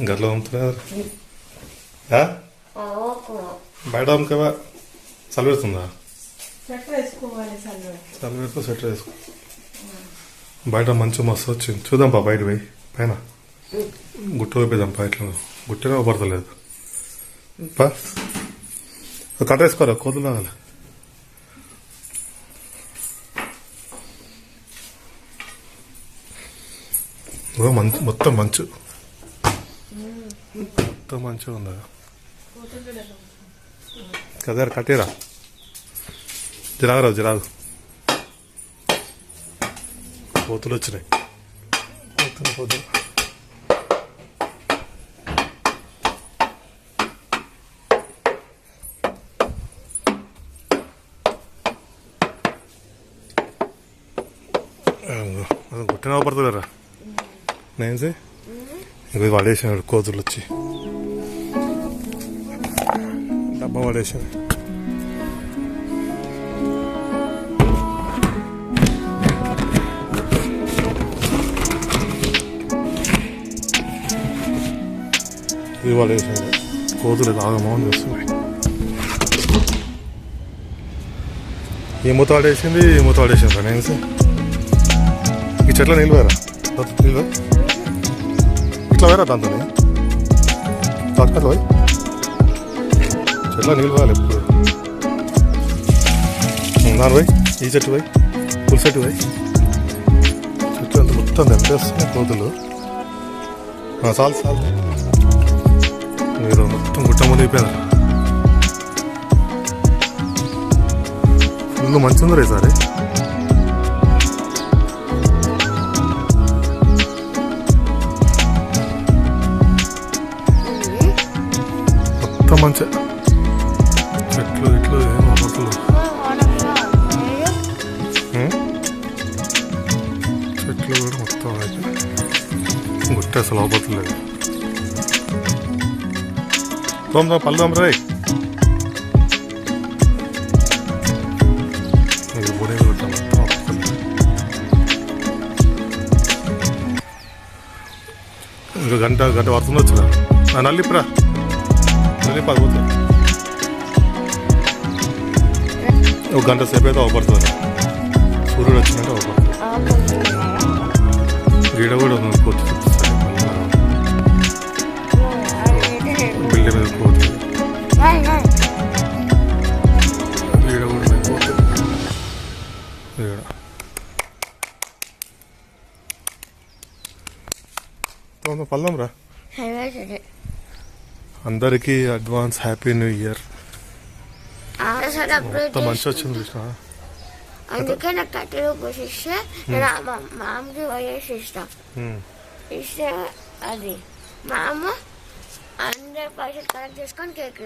గట్ల అమ్ముతున్నారు ఓకు బయట అమ్ముకవా చలి పెడుతుందా చలి పెడుతూ స్వెటర్ వేసుకో బయట మంచి మస్తు వచ్చింది చూద్దాం పా బయట పోయి పైన గుట్ట వైపేదాం పా ఇట్లా గుట్టనే పడతలేదు పా కట్టేసుకోరా కోతులు రాగాలి మంచి మొత్తం మంచు మొత్తం మంచిగా ఉందా. కదా కట్టేరా. జిరాగరా జిరాగు కోతులు వచ్చినాయి. కోతులు కోతులు. గుట్టిన పడుతుంది కదా నేను సే ఇంక పడేసాడు కోతులు వచ్చి. డబ్బా పడేసారు ఇది పడేసారు కోతులు ఆగమని చేస్తున్నాయి ఈ మూత పడేసింది ఈ మూత పడేసింది నేను ఈ చెట్ల నీళ్ళు వేరా నీళ్ళు ఇట్లా వేరా దాంతో పక్కన పోయి? చెట్ల నిలవాలి ఎప్పుడు దాని పోయి ఈ చెట్టు పోయి పుల్ చెట్టు పోయి. చెట్లు అంత మొత్తం తెంపేస్తున్నాయి కోతులు. చాలు చాలు. మీరు మొత్తం గుట్ట మునిగిపోయారు ఫుల్ మంచి ఉంది రే మొత్తం మంచి. చెట్లు ఇట్లు చెట్లు కూడా మొత్తం గుట్ట అసలు అవ్వట్లేదు తోమ్దా పల్దాం రే ఇది బుడేది గుట్ట మొత్తం అవ్వట్లేదు. ఇంకో గంట గంట వస్తుంది వచ్చిన నల్లిప్రా నల్లిపి అది పోతుంది ఒక గంట సేపు అయితే అవపడుతుంది. సూర్యుడు వచ్చినట్టు అవపడుతుంది. గీడ కూడా ఉంది కోతి బిల్డింగ్ మీద కోతి. గీడ కూడా ఉంది కోతి. గీడ తోందా పల్లం రా. అందరికీ అడ్వాన్స్ హ్యాపీ న్యూ ఇయర్. మొత్తం మంచి వచ్చింది కృష్ణ అందుకే నాకు కట్టెలు పోషిస్తే నేను మా మామకి వయసు ఇస్తాం. ఇస్తే అది మా అమ్మ అందరు పైసలు కలెక్ట్ చేసుకొని కేక్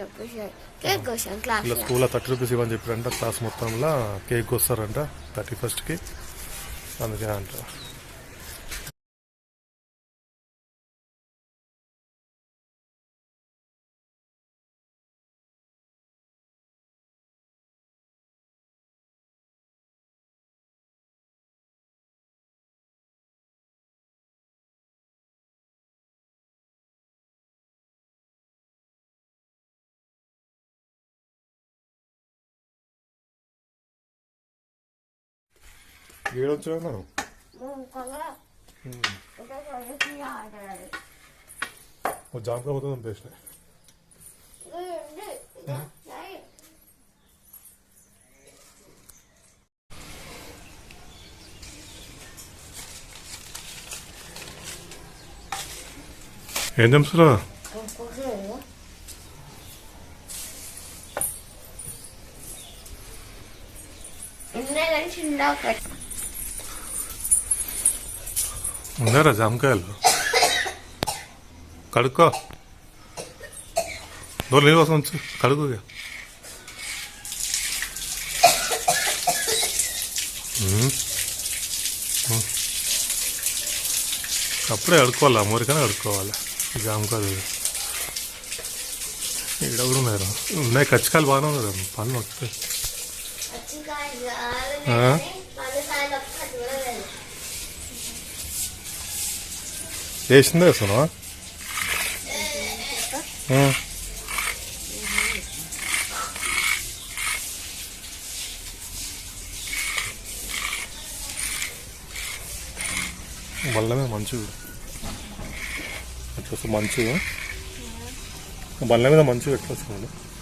కేక్ కోసాం క్లాస్ స్కూల్లో థర్టీ రూపీస్ ఇవ్వని చెప్పారంట క్లాస్ మొత్తంలో కేక్ వస్తారంట థర్టీ ఫస్ట్కి అందుకే అంట ఏడొచ్చాను ఓ జామకాయ మొత్తం చంపేసినాయి ఏం చంపుతున్నా చిన్న ఉన్నారా జామకాయలు. కడుక్కో. దూరం నీళ్ళు కోసం ఉంచు. కడుగు. అప్పుడే కడుక్కోవాలి? అమ్మరికనే కడుక్కోవాలి? జామకాయలు. ఇక్కడ కూడా ఉన్నాయి రా. ఉన్నాయి. కచ్చికాయలు బాగానే ఉన్నాయి రా. పళ్ళు వస్తాయి ఆ? వేసిందే వేస్తున్నావా ఉమ్. బల్ల మీద మంచు ఎట్లా వస్తుంది మంచు బల్ల మీద మంచు ఎట్లా వస్తుంది మొన్న వేసినావా ఈ డిజైన్ ఇది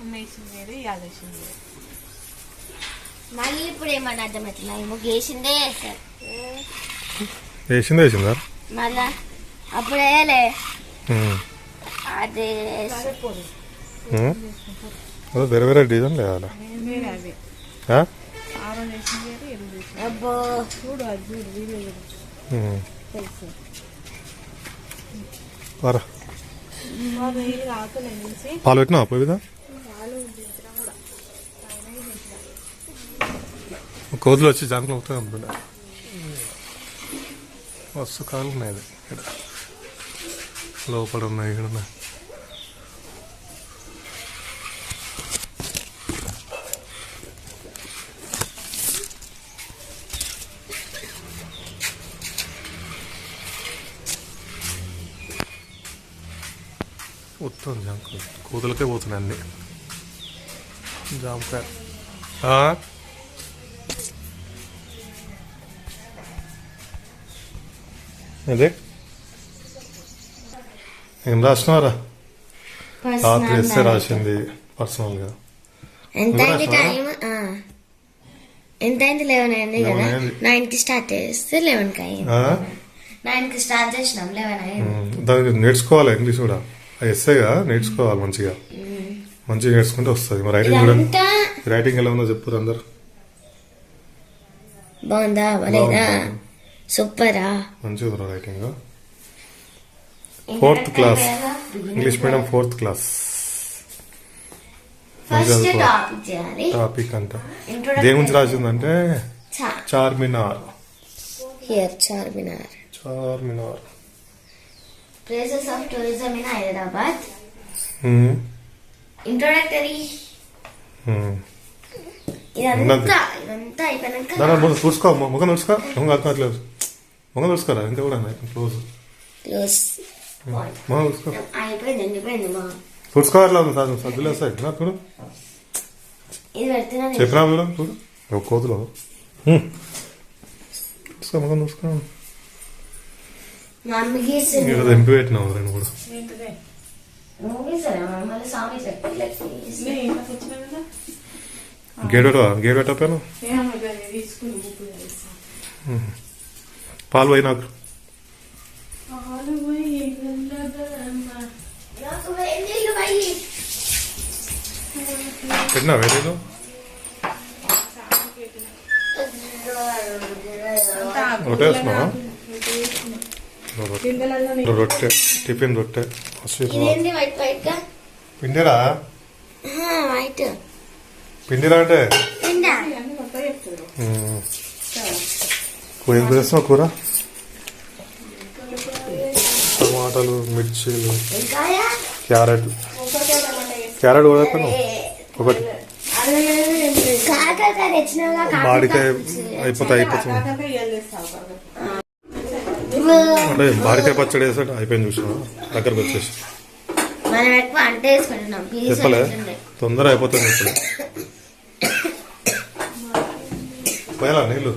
అమ్మేసింది వేరే యాదేసింది వేరే మళ్ళీ ఇప్పుడు ఏమన్నా అర్థమవుతుందా ఏమో గేసిందే చేస్తారు వేసిందే వేసిందా మళ్ళా అప్పుడు వేయలే. అది అదే వేరే వేరే డిజైన్ లేదా అబ్బో చూడు అది చూడు వీడియో. తెలుసు పాలు పెట్టినా పోయి కోతులు వచ్చి జానకులు అవుతాయి అనుకుంటా వస్తు కాలు ఉన్నాయి ఇక్కడ. లోపల ఉన్నాయి ఇక్కడ ఉన్నాయి మొత్తం జామకాయ కూతులకే పోతున్నాయి అన్ని. జామకాయ? అదే ఏం రాసినారా రాత్రి ఎస్తే రాసింది పర్సనల్గా. ఎంత అయింది లెవెన్ అయింది కదా? అయింది. నైన్కి స్టార్ట్ చేస్తే లెవెన్కి అయింది. ఆ? నైన్కి స్టార్ట్ చేసినాం లెవెన్ అయింది. ఉమ్, దానికి నేర్చుకోవాలి ఇంగ్లీష్ కూడా. ఎస్సేగా నేర్చుకోవాలి మంచిగా. మంచిగా నేర్చుకుంటే వస్తుంది. మరి రైటింగ్ కూడా రైటింగ్ ఎలా ఉందో చెప్పురు అందరు. బాగుందా? బాగుంది. సూపరా? మంచిగా ఉంది writing fourth class English medium fourth class. Topic అంట. దేని గురించి రాసిందంటే? చా- Charminar. Here Charminar. Charminar. Places of tourism in Hyderabad introductory um. ఇదంతా ఇదంతా అయిపోయినాక దాని ముందు చూసుకో ము- ముఖం చూసుకో ముఖం కట్టుకోవట్లేదు ముఖం చూసుకోరా ఇంకా కూడా క్లోజ్. క్లోజ్. ముఖం చూసుకో అయిపోయింది ఎండిపోయింది చూసుకోవట్లేదు సార్ చూడు. చెప్పినా చూడు. కోతులు. ఉమ్. చూసుకో ముఖం చూసుకో మా అమ్మ గీస్తుంది ఇక్కడ దింపి పెట్టినావు రెండు కూడా. ఏంటిదే? నువ్వు గీసారా మళ్ళీ స్వామి చెప్పి. నే ఇంట్లోకి వచ్చినా కదా? గేట్ పెట్టవా గేట్ పెట్టకపోయాను ఏమో దాన్ని తీసుకుని ఊపిరి వేస్తాను పాలు పోయి నాకు. పెట్టినా అంతా రొట్టె. టిఫిన్ రొట్టె. ఆశీర్వాద్ ఇదేంటి వైట్ వైట్గా? పిండిరా వైట్ పిండిరా అంటే. కూర ఏం చేస్తున్నావు కూర? టమాటాలు మిర్చీలు క్యారెట్. క్యారెట్ కూడా ఒకటి. కాకరకాయ తెచ్చినాగా మామిడికాయ అయిపోతే అయిపోతుంది. అంటే మామిడికాయ పచ్చడి వేసాడు అయిపోయింది చూసిన దగ్గరకు వచ్చేసి. మనం ఎక్కువ అంటే వేసుకుంటున్నాం. పీస్ చెప్పలే. తొందర అయిపోతుంది ఇప్పుడు. పోయాలా నీళ్ళు.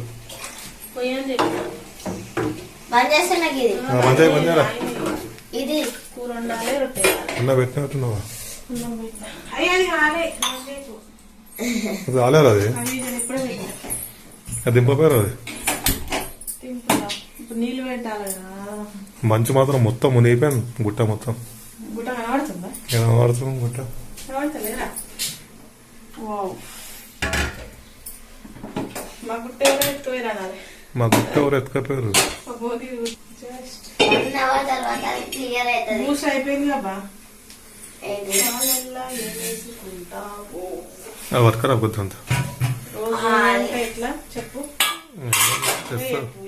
బంద్ చేస్తే నాకు ఇది. ఇది. కూర రొట్టె. అన్న పెట్టినట్టున్నావా. అయ్య, అది రాలేరు దింపపోయారు అది తింపులా. ఇప్పుడు నీళ్ళు పెట్టాలి కదా మంచు మాత్రం మొత్తం మునిగిపోయాను గుట్ట మొత్తం. గుట్ట కనబడుతుందా? మా గుట్ట ఎవరో ఎత్తుకపోయారు వర్కర్ అవ్వద్దు చెప్పు.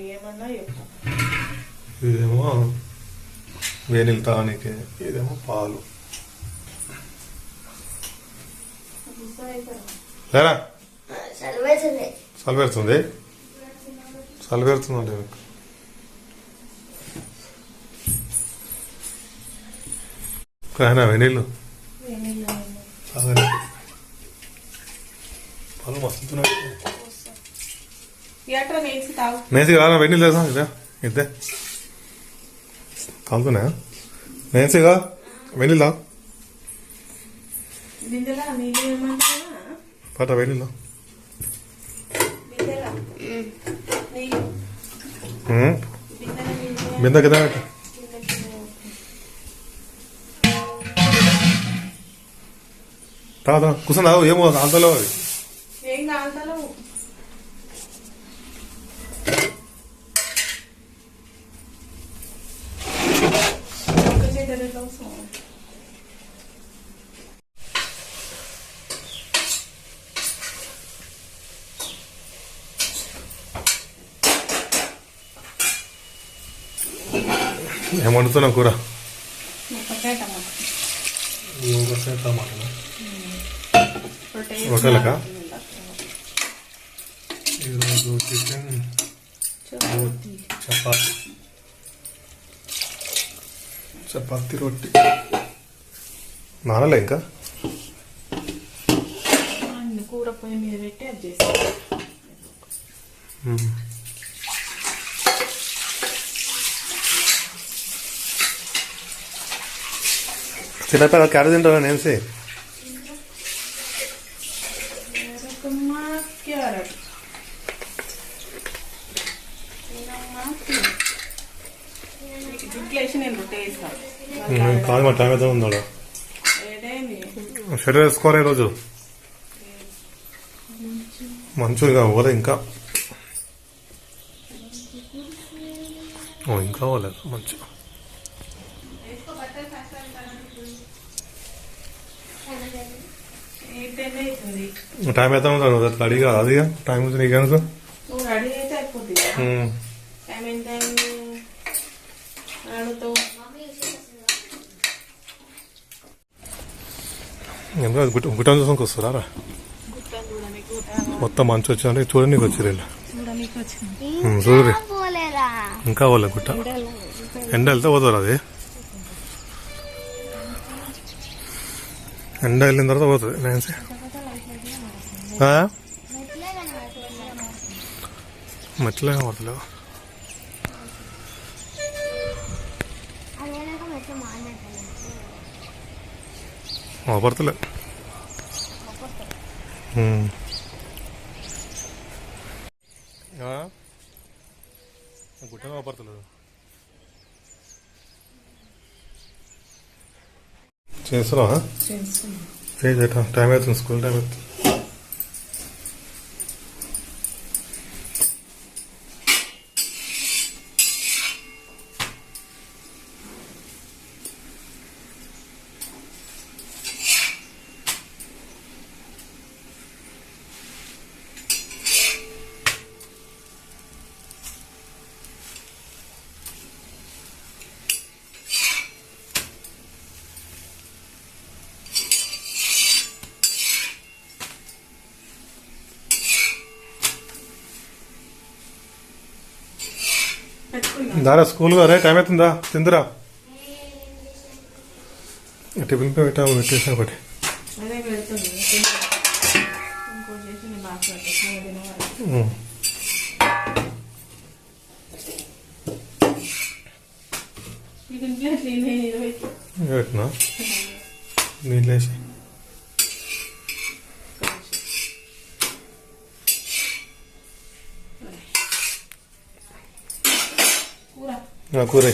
ఏమన్నా చెప్పు. ఇదేమో వేనిల్ తానికి ఇదేమో పాలు. లేరా? సలిపెడుతుంది సలిపెడుతుందండి మీకు కాయనా వెనీళ్ళు? పాలు మస్తున్నాయి నేసి కాదా వెనీళ్ళు లేదా ఇదే? ఇద్దే కాలుతున్నాయా నేసిగా వెనీళ్ళు తాగు బిందెలా నీళ్ళు ఏమన్నా పట్ట వెనీళ్ళు బిందెలా నీళ్ళు ఉమ్. బిందెల నీళ్ళు బిందె కింద పెట్టు. తాగుతా కూర్చొని తాగు. ఏమో అంతలో అది. చేతులు కోసం ఏం వండుతున్నావు కూర రొట్టెలకా? ఈరోజు చికెన్ చపాతీ. చపాతి రొట్టి. నానలే ఇంకా? అన్ని కూర పొయ్యి మీద పెట్టి అది చేస్తాను చిన్నపిల్ల క్యారెట్ తింటారా నేన్సి రకమా క్యారెట్. జుట్లు వేసి నేను రొట్టె వేస్తాను కాదు మా టైం అయితే ఉందా షెడ్ వేసుకోవాలి ఈరోజు. మంచిగా పోలే ఇంకా. ఇంకా పోలేదు మంచిగా అవుతుంది? టైం అయితే ఉందా అట్లా అడిగా అది టైం నీకు అనుకో నువ్వు రెడీ అయితే అయిపోతుంది ఉమ్. టైం ఎంత అయింది అడుగుతావు అది గుట్ట గుట్టం చూసానికి వస్తారా రా? గుట్టలు చూడడానికి గుట్ట మొత్తం మంచి వచ్చిందంటే చూడడానికి వచ్చారు వీళ్ళు చూడరి ఇంకా పోలే గుట్ట. ఎండ వెళ్తే పోతారు అది. ఎండ వెళ్ళిన తర్వాత పోతుంది నేన్సీ? మెట్లే పోతలేవు పడతలే గుట్టనే పడతలేదు చేస్తున్నావా? టైం అవుతుంది స్కూల్ టైం అవుతుంది. దారా స్కూల్ రే టైం అవుతుందా? తిందురా. టిఫిన్ పే పెట్టాము పెట్టేసా ఒకటి. అదే పెడుతుంది ఇంకోటి చేసి నేను బాగా పెట్టేసిన తినవాలి ఉమ్. ఇది ఇంట్లో నేను ఇది పెట్టి పెట్టినా నీళ్ళు వేసి కూర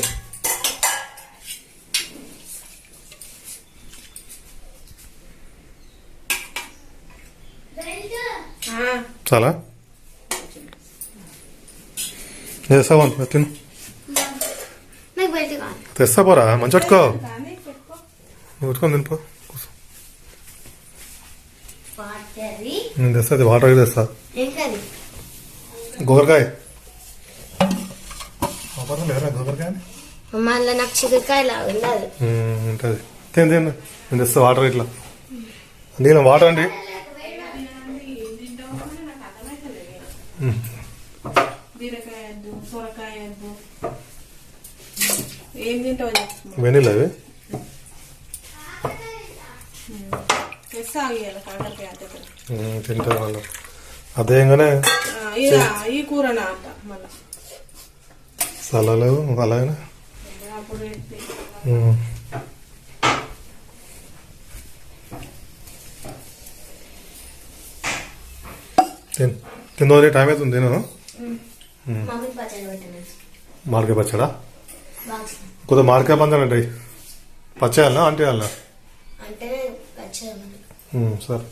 చాలా? చేస్తావా తిను. తెస్తా పోరా మంచి పట్టుకో. నువ్వు పెట్టుకొని తినిపో నేను తెస్తా వాటర్ తెస్తా. గోరకాయ గోకరకాయ లేరా గోకరకాయ మళ్ళీ నాకు చికెకాయలా ఉండదు ఉంటుంది తిని తిను నేను తెస్తా వాటర్ ఇట్లా నేను వాటర్ అండి వెనీలా అవి తింటారు వాళ్ళు అదేగానే ఈ కూర నా అంట మళ్ళా సలాలేవు అలాగనే. తిన్ తిందో టైం అవుతుంది తిను. మమ్మీ పచ్చడి మామిడికాయ కొద్దిగా మామిడికాయ పంచాలి ఉంటాయి పచ్చేయాలనా అంటే వాళ్ళ అంటే సరే.